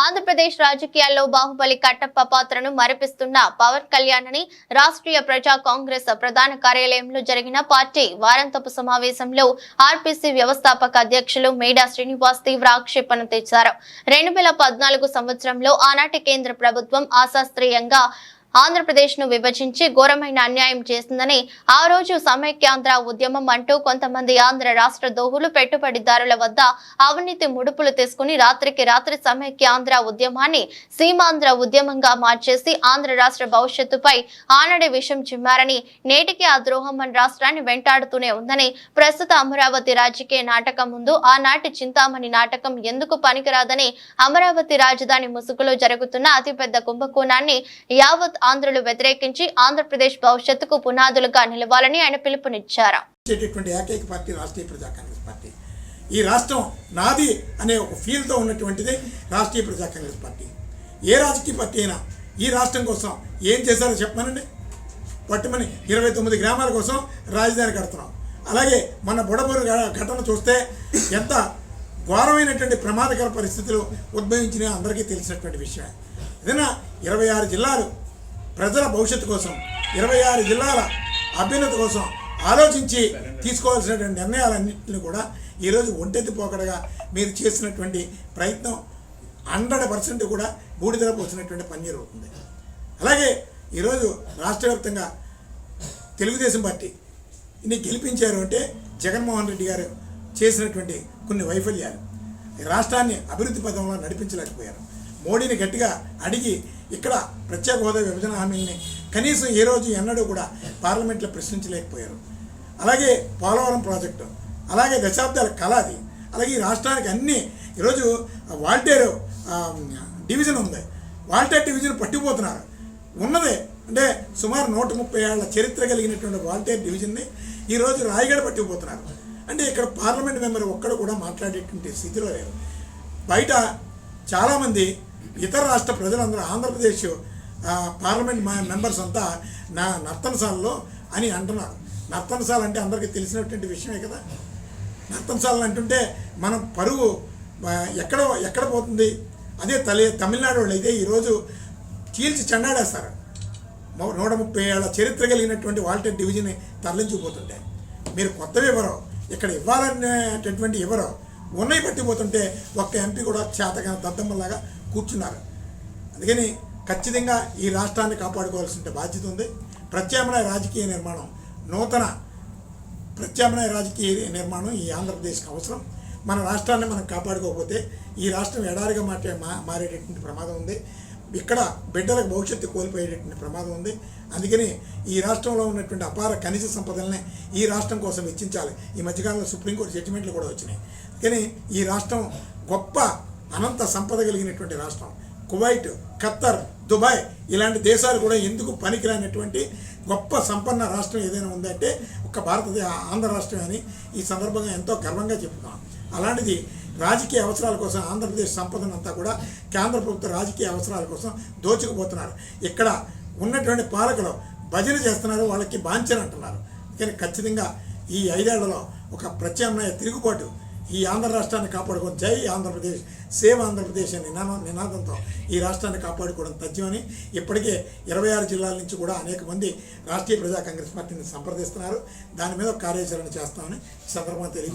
ఆంధ్రప్రదేశ్ రాజకీయాల్లో బాహుబలి కట్టప్ప పాత్రను మరపిస్తున్న పవన్ కళ్యాణ్ అని రాష్ట్రీయ ప్రజా కాంగ్రెస్ ప్రధాన కార్యాలయంలో జరిగిన పార్టీ వారాంతపు సమావేశంలో ఆర్పీసీ వ్యవస్థాపక అధ్యక్షులు మేడా శ్రీనివాస్ తీవ్ర ఆక్షేపణ తెచ్చారు. రెండు వేల పద్నాలుగు సంవత్సరంలో ఆనాటి కేంద్ర ప్రభుత్వం అశాస్త్రీయంగా ఆంధ్రప్రదేశ్ను విభజించి ఘోరమైన అన్యాయం చేసిందని ఆ రోజు సమైక్యాంధ్ర ఉద్యమం అంటూ కొంతమంది ఆంధ్ర రాష్ట్ర దోహులు పెట్టుబడిదారుల వద్ద అవినీతి ముడుపులు తీసుకుని రాత్రికి రాత్రి సమైక్యాంధ్ర ఉద్యమాన్ని సీమాంధ్ర ఉద్యమంగా మార్చేసి ఆంధ్ర రాష్ట్ర భవిష్యత్తుపై ఆనడి విషం చిమ్మారని నేటికి ఆ ద్రోహం మన రాష్ట్రాన్ని వెంటాడుతూనే ఉందని ప్రస్తుత అమరావతి రాజకీయ నాటకం ముందు ఆనాటి చింతామణి నాటకం ఎందుకు పనికిరాదని అమరావతి రాజధాని ముసుగులో జరుగుతున్న అతిపెద్ద కుంభకోణాన్ని యావత్ ఆంధ్రులు వ్యతిరేకించి ఆంధ్రప్రదేశ్ భవిష్యత్తుకు పునాదులుగా నిలవాలని ఆయన పిలుపునిచ్చారు. ఏకైక పార్టీ రాష్ట్రీయ ప్రజా కాంగ్రెస్ పార్టీ. ఈ రాష్ట్రం నాది అనే ఒక ఫీల్తో ఉన్నటువంటిది రాష్ట్రీయ ప్రజా కాంగ్రెస్ పార్టీ. ఏ రాజకీయ పార్టీ అయినా ఈ రాష్ట్రం కోసం ఏం చేశారో చెప్పమనండి. పట్టుమని ఇరవై తొమ్మిది గ్రామాల కోసం రాజధాని కడుతున్నాం. అలాగే మన బుడబూరు ఘటన చూస్తే ఎంత ఘోరమైనటువంటి ప్రమాదకర పరిస్థితులు ఉద్భవించినాయో అందరికీ తెలిసినటువంటి విషయమే. ఏదైనా ఇరవై ఆరు జిల్లాలు ప్రజల భవిష్యత్తు కోసం ఇరవై ఆరు జిల్లాల అభ్యున్నతి కోసం ఆలోచించి తీసుకోవాల్సినటువంటి నిర్ణయాలన్నింటినీ కూడా ఈరోజు ఒంటెత్తి పోకడగా మీరు చేసినటువంటి ప్రయత్నం హండ్రెడ్ పర్సెంట్ కూడా బూడిదల పోసినటువంటి పని జరుగుతుంది అలాగే ఈరోజు రాష్ట్ర వ్యాప్తంగా తెలుగుదేశం పార్టీ ఇన్ని గెలిపించారు అంటే జగన్మోహన్ రెడ్డి గారు చేసినటువంటి కొన్ని వైఫల్యాలు. రాష్ట్రాన్ని అభివృద్ధి పదంలో నడిపించలేకపోయారు. మోడీని గట్టిగా అడిగి ఇక్కడ ప్రత్యేక హోదా విభజన హామీల్ని కనీసం ఏ రోజు ఎన్నడూ కూడా పార్లమెంట్లో ప్రశ్నించలేకపోయారు. అలాగే పోలవరం ప్రాజెక్టు అలాగే దశాబ్దాల కళ అది. అలాగే ఈ రాష్ట్రానికి అన్ని ఈరోజు వాల్టేర్ డివిజన్ ఉంది. వాల్టేర్ డివిజన్ పట్టిపోతున్నారు. ఉన్నదే అంటే సుమారు నూట ముప్పై ఏళ్ళ చరిత్ర కలిగినటువంటి వాల్టేర్ డివిజన్ని ఈరోజు రాయగడ పట్టిపోతున్నారు. అంటే ఇక్కడ పార్లమెంట్ మెంబర్ ఒక్కడు కూడా మాట్లాడేటువంటి స్థితిలో లేరు. బయట చాలామంది ఇతర రాష్ట్ర ప్రజలందరూ ఆంధ్రప్రదేశ్ పార్లమెంట్ మెంబర్స్ అంతా నా నర్తనశాలలో అని అంటున్నారు. నర్తనశాల అంటే అందరికీ తెలిసినటువంటి విషయమే కదా. నర్తనశాలను అంటుంటే మనం పరువు ఎక్కడ ఎక్కడ పోతుంది? అదే తల్లి తమిళనాడు వాళ్ళు అయితే ఈరోజు చీల్చి చెండాడేస్తారు. నూట ముప్పై ఏళ్ళ చరిత్ర కలిగినటువంటి వాల్టర్ డివిజన్ తరలించిపోతుంటే మీరు కొత్తవి ఇవ్వరు ఇక్కడ ఇవ్వాలనేటటువంటి ఇవ్వరు ఉన్నవి పట్టిపోతుంటే ఒక్క ఎంపీ కూడా చేతగా దద్దమ్మలాగా కూర్చున్నారు. అందుకని ఖచ్చితంగా ఈ రాష్ట్రాన్ని కాపాడుకోవాల్సిన బాధ్యత ఉంది. ప్రత్యామ్నాయ రాజకీయ నిర్మాణం నూతన ప్రత్యామ్నాయ రాజకీయ నిర్మాణం ఈ ఆంధ్రప్రదేశ్కి అవసరం. మన రాష్ట్రాన్ని మనం కాపాడుకోకపోతే ఈ రాష్ట్రం ఎడారిగా మాటే మా మారేటటువంటి ప్రమాదం ఉంది. ఇక్కడ బిడ్డలకు భవిష్యత్తు కోల్పోయేటటువంటి ప్రమాదం ఉంది. అందుకని ఈ రాష్ట్రంలో ఉన్నటువంటి అపార ఖనిజ సంపదల్ని ఈ రాష్ట్రం కోసం వెచ్చించాలి. ఈ మధ్యకాలంలో సుప్రీంకోర్టు జడ్జిమెంట్లు కూడా వచ్చినాయి. కానీ ఈ రాష్ట్రం గొప్ప అనంత సంపద కలిగినటువంటి రాష్ట్రం. కువైట్ ఖత్తర్ దుబాయ్ ఇలాంటి దేశాలు కూడా ఎందుకు పనికిరానటువంటి గొప్ప సంపన్న రాష్ట్రం ఏదైనా ఉందంటే ఒక భారతదేశ ఆంధ్ర రాష్ట్రం అని ఈ సందర్భంగా ఎంతో గర్వంగా చెప్పుతాం అలాంటిది రాజకీయ అవసరాల కోసం ఆంధ్రప్రదేశ్ సంపదనంతా కూడా కేంద్ర ప్రభుత్వ రాజకీయ అవసరాల కోసం దోచుకుపోతున్నారు. ఇక్కడ ఉన్నటువంటి పాలకులు భజన చేస్తున్నారు వాళ్ళకి బాంచర్ అంటున్నారు కానీ ఖచ్చితంగా ఈ ఐదేళ్ళలో ఒక ప్రత్యామ్నాయ తిరుగుబాటు ఈ ఆంధ్ర రాష్ట్రాన్ని కాపాడుకోవడం జై ఆంధ్రప్రదేశ్ సేవ్ ఆంధ్రప్రదేశ్ అనే నినాద నినాదంతో ఈ రాష్ట్రాన్ని కాపాడుకోవడం తథ్యమని ఇప్పటికే ఇరవై ఆరు జిల్లాల నుంచి కూడా అనేక మంది రాష్ట్రీయ ప్రజా కాంగ్రెస్ పార్టీని సంప్రదిస్తున్నారు. దాని మీద కార్యాచరణ చేస్తామని సందర్భంగా తెలియ